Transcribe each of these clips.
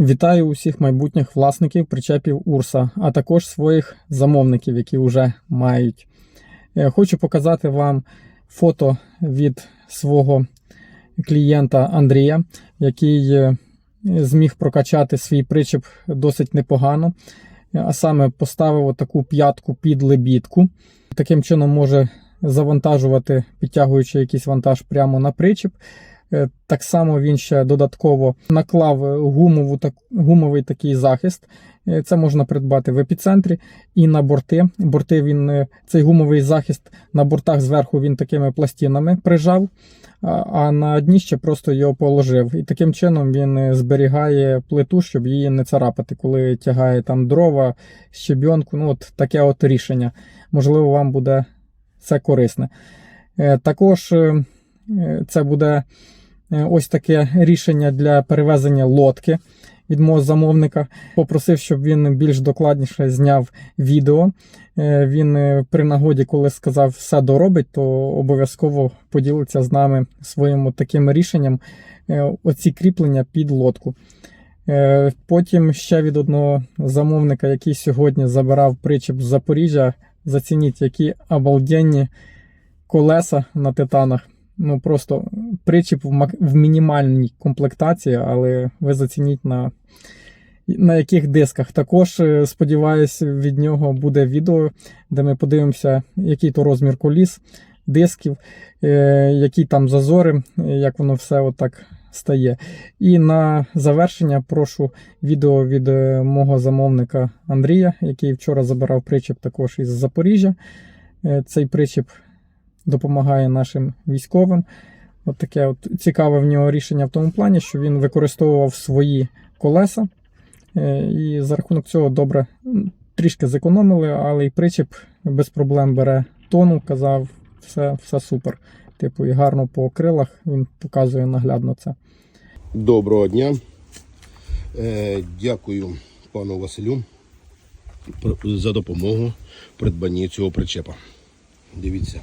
Вітаю усіх майбутніх власників причепів Урса, а також своїх замовників, які вже мають. Е, Хочу показати вам фото від свого клієнта Андрія, який е, зміг прокачати свій причеп досить непогано, а саме поставив таку п'ятку під лебідку. Таким чином може завантажувати, підтягуючи якийсь вантаж прямо на причеп. Е, Так само він ще додатково наклав гумову, так, гумовий такий захист. Е, Це можна придбати в епіцентрі і на борти. Борти він, е, цей гумовий захист на бортах зверху він такими пластинами прижав, а- на дніще просто його положив. І таким чином він зберігає плиту, щоб її не царапати, коли тягає там дрова, щебінку. Ну, от таке от рішення. Можливо, вам буде це корисне. Також це буде ось таке рішення для перевезення лодки від мого замовника. Попросив, щоб він більш докладніше зняв відео. Е, Він е, при нагоді, коли сказав все доробить, то обов'язково поділиться з нами своїм таким рішенням е, оці кріплення під лодку. Е, Потім ще від одного замовника, який сьогодні забирав причіп з Запоріжжя. Зацініть, які обалденні колеса на титанах. Ну просто причіп в, мак- в мінімальній комплектації, але ви зацініть на, на яких дисках. Також е, сподіваюсь, від нього буде відео, де ми подивимося, який то розмір коліс, дисків, е, які там зазори, як воно все отак стає. І на завершення прошу відео від е, мого замовника Андрія, який вчора забирав причіп також із Запоріжжя. Цей причіп допомагає нашим військовим. От таке от цікаве в нього рішення в тому плані, що він використовував свої колеса, е, і за рахунок цього добре трішки зекономили, але і причіп без проблем бере тону, казав, все, все супер. Типу, і гарно по крилах він показує наглядно це. Доброго дня. Е, Дякую пану Василю за допомогу придбанні цього причепа. Дивіться.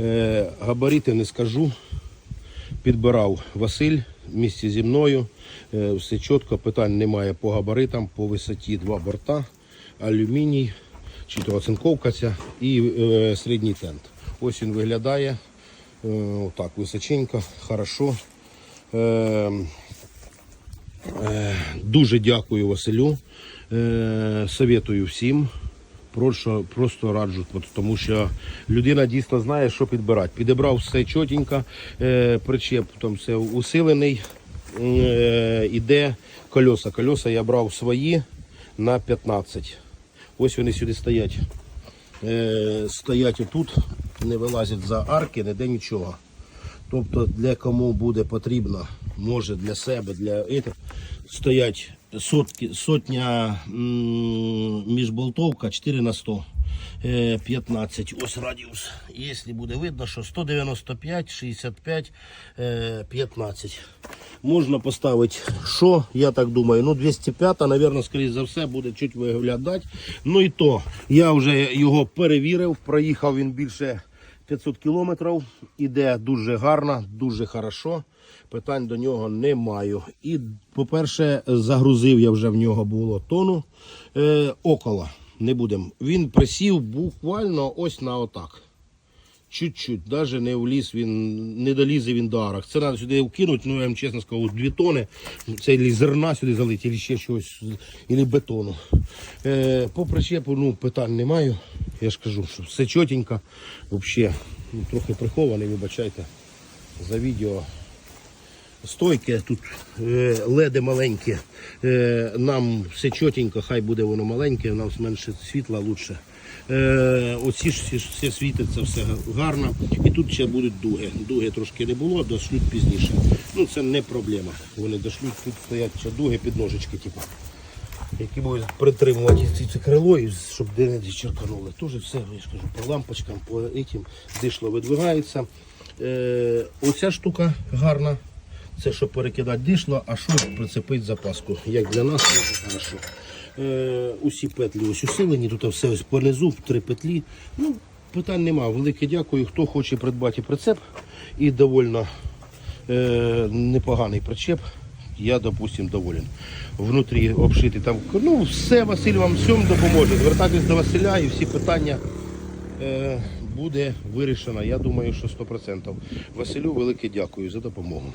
Е, Габарити не скажу. Підбирав Василь в місті зі мною. Е, Все чітко, питань немає по габаритам, по висоті два борта, алюміній, чи то оцинковка і е, середній тент. Ось він виглядає. Е, отак, височенько, хорошо. Е, Е, Дуже дякую Василю. Е, Советую всім. Прошу, просто раджу, тому що людина дійсно знає, що підбирати. Підібрав все чотенько, е, причеп там все усилений. Е, іде кольоса. Кольоса я брав свої на 15. Ось вони сюди стоять. Е, стоять отут, не вилазять за арки, ніде нічого. Тобто для кому буде потрібно, може для себе, для этих, стоять сотки, сотня міжболтовка 4 на 100. е, 15. Ось радіус. Якщо буде видно, що 195, 65, е, 15. Можна поставити, що, я так думаю, ну 205, мабуть, скоріше за все, буде чуть виглядати. Ну і то, я вже його перевірив, проїхав він більше 500 кілометрів, іде дуже гарно, дуже хорошо. Питань до нього не маю. І, по-перше, загрузив я вже в нього було тону е, около. Не будемо. Він присів буквально ось на отак. Чуть-чуть, навіть не вліз, він не долізе він до арах. Це треба сюди вкинути, ну я вам чесно скажу, дві тони. Це ілі зерна сюди залити, або ще щось, або бетону. Е, по причепу ну, питань не маю. Я ж кажу, що все чотенько. Взагалі, ну, трохи прихований, вибачайте, за відео. Стойки тут е, леди маленькі. Е, нам все чотенько, хай буде воно маленьке, нам менше світла лучше. Е, оці ж все світиться, все гарно. І тут ще будуть дуги. Дуги трошки не було, дошлють пізніше. Ну це не проблема. Вони дошлють, тут стоять ще дуги під ножички, типу, які будуть притримувати ці, це крило, і щоб де-не черканули. Теж все, я ж по лампочкам, по этим дишло видвигається. Е, оця штука гарна. Це щоб перекидати дишло, а що прицепити запаску. Як для нас, дуже хорошо. Е, усі петлі ось усилені, тут все ось понизу, три петлі. Ну, питань нема. Велике дякую. Хто хоче придбати прицеп і довольно е, непоганий причеп. я, допустим, доволен. Внутрі обшити там, ну, все, Василь вам всьому допоможе. Звертайтесь до Василя і всі питання е, буде вирішено. Я думаю, що 100%. Василю велике дякую за допомогу.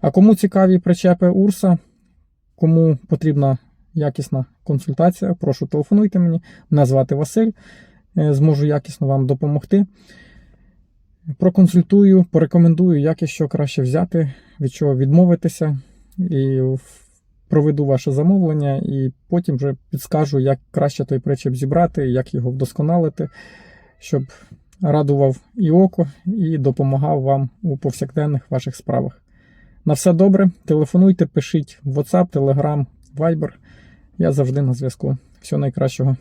А кому цікаві причепи Урса, кому потрібна якісна консультація, прошу телефонуйте мені. Мене звати Василь. Е, Зможу якісно вам допомогти. Проконсультую, порекомендую, як і що краще взяти, від чого відмовитися, і проведу ваше замовлення, і потім вже підскажу, як краще той причеп зібрати, як його вдосконалити, щоб радував і око, і допомагав вам у повсякденних ваших справах. На все добре. Телефонуйте, пишіть WhatsApp, Telegram, Viber. Я завжди на зв'язку. Всього найкращого.